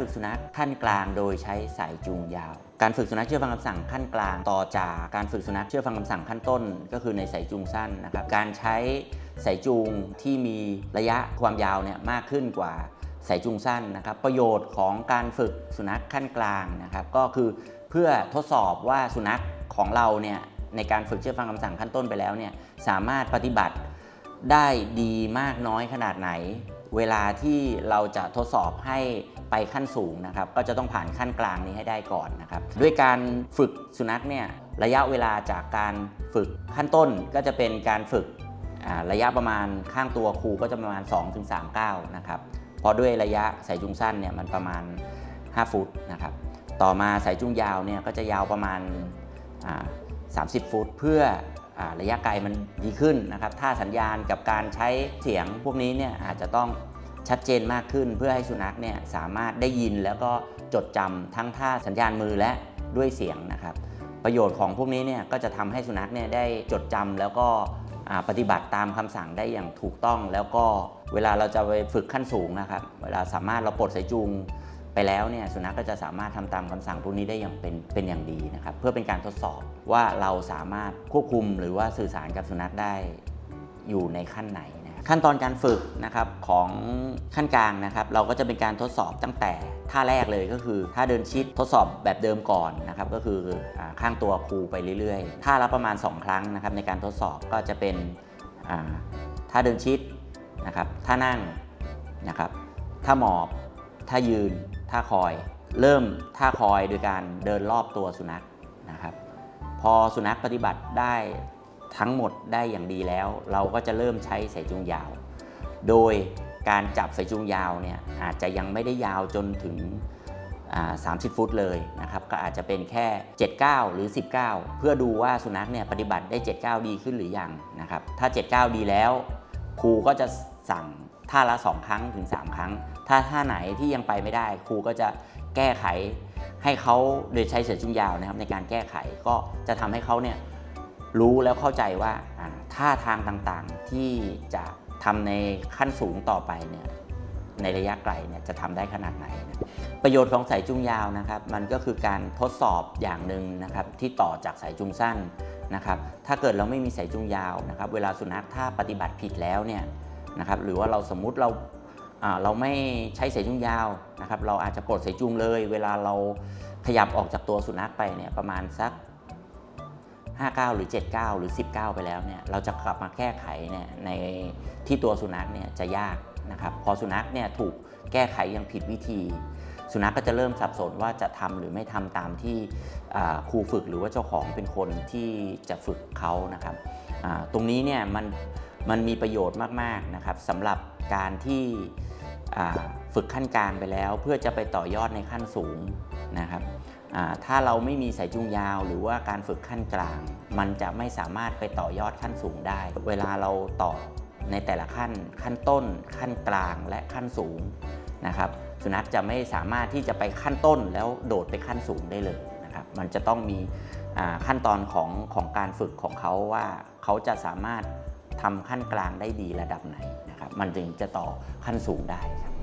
ฝึกสุนัขขั้นกลางโดยใช้สายจูงยาว การฝึกสุนัขเชื่อฟังคำสั่งขั้นกลางต่อจากการฝึกสุนัขเชื่อฟังคำสั่งขั้นต้น ก็คือในสายจูงสั้นนะครับการใช้สายจูงที่มีระยะความยาวเนี่ยมากขึ้นกว่าสายจูงสั้นนะครับ ประโยชน์ของการฝึกสุนัขขั้นกลางนะครับ ก็คือเพื่อทดสอบว่าสุนัขของเราเนี่ยในการฝึกเชื่อฟังคำสั่งขั้นต้นไปแล้วเนี่ยสามารถปฏิบัติ ได้ดีมากน้อยขนาดไหน เวลาที่เราจะทดสอบให้ไปขั้นสูงนะครับ ก็จะต้องผ่านขั้นกลางนี้ให้ได้ก่อนนะครับ ด้วยการฝึกสุนัขเนี่ยระยะเวลาจากการฝึกขั้นต้นก็จะเป็นการฝึกระยะประมาณข้างตัวครูก็จะประมาณ 2-3ก้าวนะครับพราะด้วยระยะสายจุงสั้นเนี่ยมันประมาณ 5 ฟุตนะครับ ต่อมาสายจุงยาวเนี่ยก็จะยาวประมาณ 30 ฟุต เพื่อ ระยะไกลมันดีขึ้นนะครับท่าสัญญาณกับการใช้เสียงพวกนี้เนี่ยอาจจะต้องชัดเจนมากขึ้นเพื่อให้สุนัขเนี่ยสามารถได้ยินแล้วก็จดจำทั้งท่าสัญญาณมือและด้วยเสียงนะครับ ประโยชน์ของพวกนี้เนี่ยก็จะทำให้สุนัขเนี่ยได้จดจำแล้วก็ปฏิบัติตามคำสั่งได้อย่างถูกต้อง แล้วก็เวลาเราจะไปฝึกขั้นสูงนะครับ เวลาสามารถเราปลดสายจูง ไปแล้วเนี่ยสุนัขก็จะสามารถทำตามคำสั่งพวกนี้ได้อย่างเป็นเป็นอย่างดีนะครับเพื่อเป็นการทดสอบว่าเราสามารถควบคุมหรือว่าสื่อสารกับสุนัขได้อยู่ในขั้นไหนนะขั้นตอนการฝึกนะครับของขั้นกลางนะครับ เราก็จะเป็นการทดสอบตั้งแต่ท่าแรกเลยก็คือท่าเดินชิดทดสอบแบบเดิมก่อนนะครับก็คืออข้างตัวครูไปเรื่อยๆท่าละประมาณ 2 ครั้งนะครับในการทดสอบก็จะเป็นท่าเดินชิดนะครับท่านั่งนะครับท่าหมอบ ท่ายืน ท่าคอย เริ่มท่าคอยโดยการเดินรอบตัวสุนัขนะครับ พอสุนัขปฏิบัติได้ทั้งหมดได้อย่างดีแล้ว เราก็จะเริ่มใช้สายจูงยาว โดยการจับสายจูงยาวเนี่ยอาจจะยังไม่ได้ยาวจนถึง 30 ฟุตเลยนะครับก็อาจจะเป็นแค่ 79 หรือ 19 เพื่อดูว่าสุนัขเนี่ยปฏิบัติได้ 79 ดีขึ้นหรือยังนะครับถ้า 79 ดีแล้วครูก็จะสั่ง ท่าละ 2 ครั้งถึง 3 ครั้ง ถ้าท่าไหนที่ยังไปไม่ได้ ครูก็จะแก้ไขให้เขาโดยใช้เสือจุงยาวนะครับในการแก้ไขก็จะทำให้เขาเนี่ยรู้แล้วเข้าใจว่าท่าทางต่างๆที่จะทำในขั้นสูงต่อไปเนี่ยในระยะไกลเนี่ยจะทำได้ขนาดไหนนะประโยชน์ของสายจุงยาวนะครับมันก็คือการทดสอบอย่างหนึ่งนะครับที่ต่อจากสายจุงสั้นนะครับถ้าเกิดเราไม่มีสายจุงยาวนะครับเวลาสุนัขถ้าปฏิบัติผิดแล้วเนี่ย นะครับหรือว่าเราสมมุติเราเราไม่ใช้สายจูงยาวนะครับเราอาจจะปลดสายจูงเลย เวลาเราขยับออกจากตัวสุนัขไปเนี่ยประมาณสัก 59 หรือ 79 หรือ 19 ไปแล้วเนี่ยเราจะกลับมาแก้ไขเนี่ยในที่ตัวสุนัขเนี่ยจะยากนะครับพอสุนัขเนี่ยถูกแก้ไขย่างผิดวิธี สุนัขก็จะเริ่มสับสนว่าจะทำหรือไม่ทำตามที่ครูฝึกหรือว่าเจ้าของเป็นคนที่จะฝึกเขานะครับตรงนี้เนี่ยมัน มันมีประโยชน์มากๆนะครับสำหรับการที่ฝึกขั้นกลางไปแล้ว เพื่อจะไปต่อยอดในขั้นสูงนะครับถ้าเราไม่มีสายจูงยาว หรือว่าการฝึกขั้นกลาง มันจะไม่สามารถไปต่อยอดขั้นสูงได้ เวลาเราต่อในแต่ละขั้นขั้นต้น ขั้นกลางและขั้นสูงนะครับสุนัขจะไม่สามารถที่จะไปขั้นต้นแล้วโดดไปขั้นสูงได้เลยนะครับมันจะต้องมีขั้นตอนของของการฝึกของเขาว่าเขาจะสามารถ ทำขั้นกลางได้ดีระดับไหนนะครับมันจึงจะต่อขั้นสูงได้ครับ